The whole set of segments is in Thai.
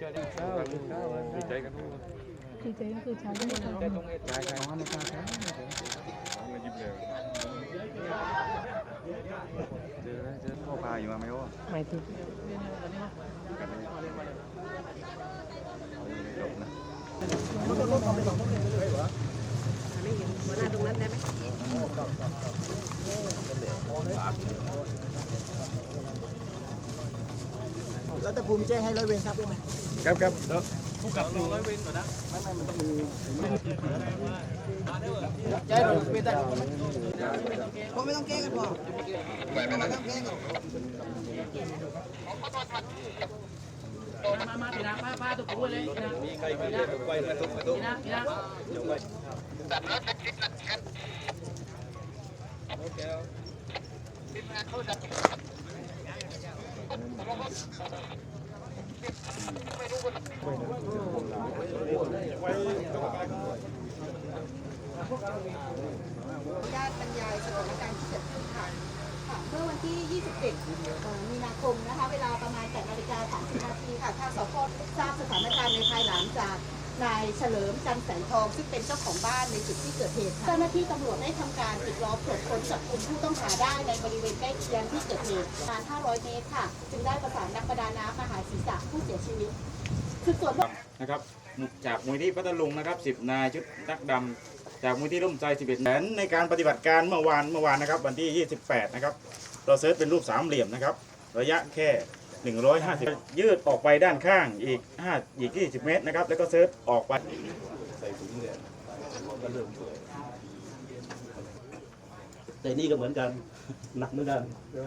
เจอได้ข้าวข้าวดีใจกันทุกคนดีใจก็คือเช้าที่ไม่ทใจตรงเอ็ดใจใครมาในการมายิบเลยเจอแล้วเจอพ่อพาอยู่มาไหมวะำไม่ถึงกันเลยจบนะ แล้วแต่ภูมิแจ้งให้ร้อยเวรทราบด้วยไหมครับครับแล้วแจ้งร้อยเวรได้ผมไม่ต้องแก้กันพอไม่ต้องแก้กันมามาพี่นะป้าป้าตุ๊กปูเลยพี่นะมีใครไปเรียกไปเลยตุ๊กตุ๊กพี่นะพี่นะ ญาติบรรยายสถานการณ์ที่เกิดขึ้นค่ะค่ะเมื่อวันที่ 27 มีนาคมนะคะ เวลาประมาณ8นาฬิกา30นาทีค่ะทางสพทราบสถานการณ์ในภายหลังจาก นายเฉลิมจันแสงทอง ซึ่งเป็นเจ้าของบ้านในจุดที่เกิดเหตุค่ะเจ้าหน้าที่ตำรวจได้ทำการปิดล้อมตรวจค้นจับกลุ่มผู้ต้องหาได้ในบริเวณใกล้เคียงที่เกิดเหตุประมาณ 500 เมตรค่ะ จึงได้ประสานนักประดาน้ำมาหาศีรษะผู้เสียชีวิต คือส่วนนะครับจากมูลที่พัทลุงนะครับ 10 นายชุดนักดำจากมูลที่ร่มใจ 11แผนในการปฏิบัติการเมื่อวานเมื่อวานนะครับ วันที่ 28 นะครับเราเซิร์ชเป็นรูปสามเหลี่ยมนะครับ ระยะแค่ 150 ยืดออกไปด้านข้างอีก5อีก 20 เมตรนะครับ แล้วก็เซิร์ฟออกไปแต่นี่ก็เหมือนกัน หนักเหมือนกันใช่ไหม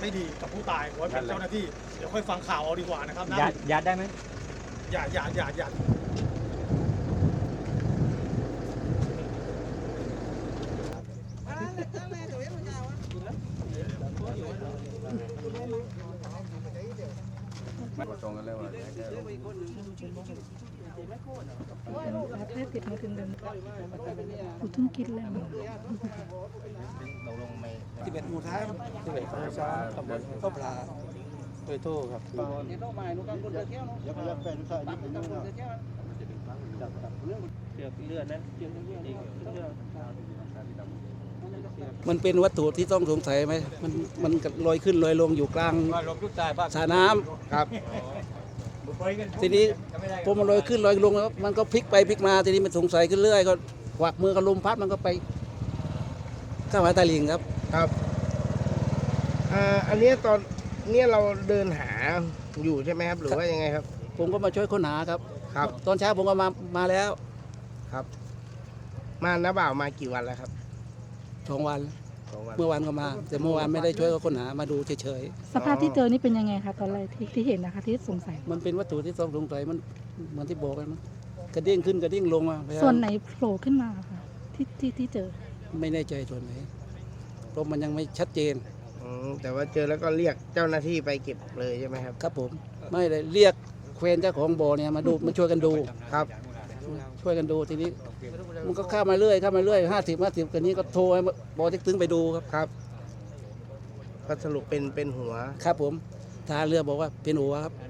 ไม่ดีกับผู้ตายขอให้เป็นเจ้าหน้าที่ เดี๋ยวค่อยฟังข่าวเอาดีกว่านะครับนะยัดยัดได้ไหมอย่าอย่าอย่าอย่ามาตรงกันแล้วว่า กูต้องกินแล้วที่เป็นหมู่ท้ายที่เป็นของชาตำบลข้าวปลาโดยโต้ครับมันเป็นวัตถุที่ต้องสงสัยไหม มันมันลอยขึ้นลอยลงอยู่กลางลมทุกตายบ้างสระน้ำครับ ทีนี้พอมันลอยขึ้นลอยลงแล้วมันก็พลิกไปพลิกมาทีนี้มันสงสัยขึ้นเรื่อยก็กวักมือกับลมพัดมันก็ไปเข้าหาตาลิงครับครับอ่าอันเนี้ยตอนเนี้ยเราเดินหาอยู่ใช่ไหมครับ หรือว่ายังไงครับ ผมก็มาช่วยค้นหาครับ ครับ ตอนเช้าผมก็มามาแล้วครับ มาน้าบ่าวมากี่วันแล้วครับสองวันสองวัน เมื่อวานก็มา แต่เมื่อวานไม่ได้ช่วยเขาค้นหามาดูเฉยสภาพที่เจอนี่เป็นยังไงคะตอนแรกที่ที่เห็นนะคะที่สงสัย ๆมันเป็นวัตถุที่ต้องสงสัยมันเหมือนที่บอกกันมันกระเด้งขึ้นกระเด้งลงมาพยายามส่วนไหนโผล่ขึ้นมาคะที่ที่ที่เจอ ไม่แน่ใจส่วนไหนเพราะมันยังไม่ชัดเจนอืมแต่ว่าเจอแล้วก็เรียกเจ้าหน้าที่ไปเก็บเลยใช่ไหมครับ ครับผม ไม่เลยเรียกเควนเจ้าของบ่อเนี่ยมาดูมาช่วยกันดู ครับ ช่วยกันดูทีนี้ มันก็เข้ามาเรื่อยเข้ามาเรื่อยห้าสิบห้าสิบกันนี้ก็โทรให้บอเต็กตึงไปดูครับครับก็สรุปเป็นเป็นหัว ครับผมทหารเรือบอกว่าเป็นหัวครับอ